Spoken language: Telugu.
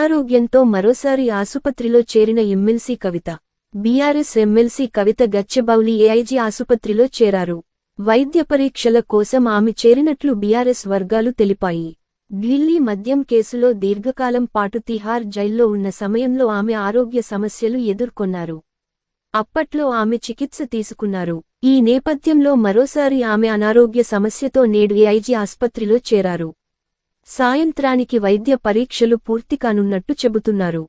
అనారోగ్యంతో మరోసారి ఆసుపత్రిలో చేరిన MLC Kavitha. BRS MLC Kavitha Gachibowli AIG ఆసుపత్రిలో చేరారు. వైద్య పరీక్షల కోసం ఆమె చేరినట్లు బీఆర్ఎస్ వర్గాలు తెలిపాయి. ఢిల్లీ మద్యం కేసులో దీర్ఘకాలం పాటు తిహార్ జైల్లో ఉన్న సమయంలో ఆమె ఆరోగ్య సమస్యలు ఎదుర్కొన్నారు. అప్పట్లో ఆమె చికిత్స తీసుకున్నారు. ఈ నేపథ్యంలో మరోసారి ఆమె అనారోగ్య సమస్యతో నేడు ఏఐజీ ఆసుపత్రిలో చేరారు. సాయంత్రానికి వైద్య పరీక్షలు పూర్తి కానున్నట్టు చెబుతున్నారు.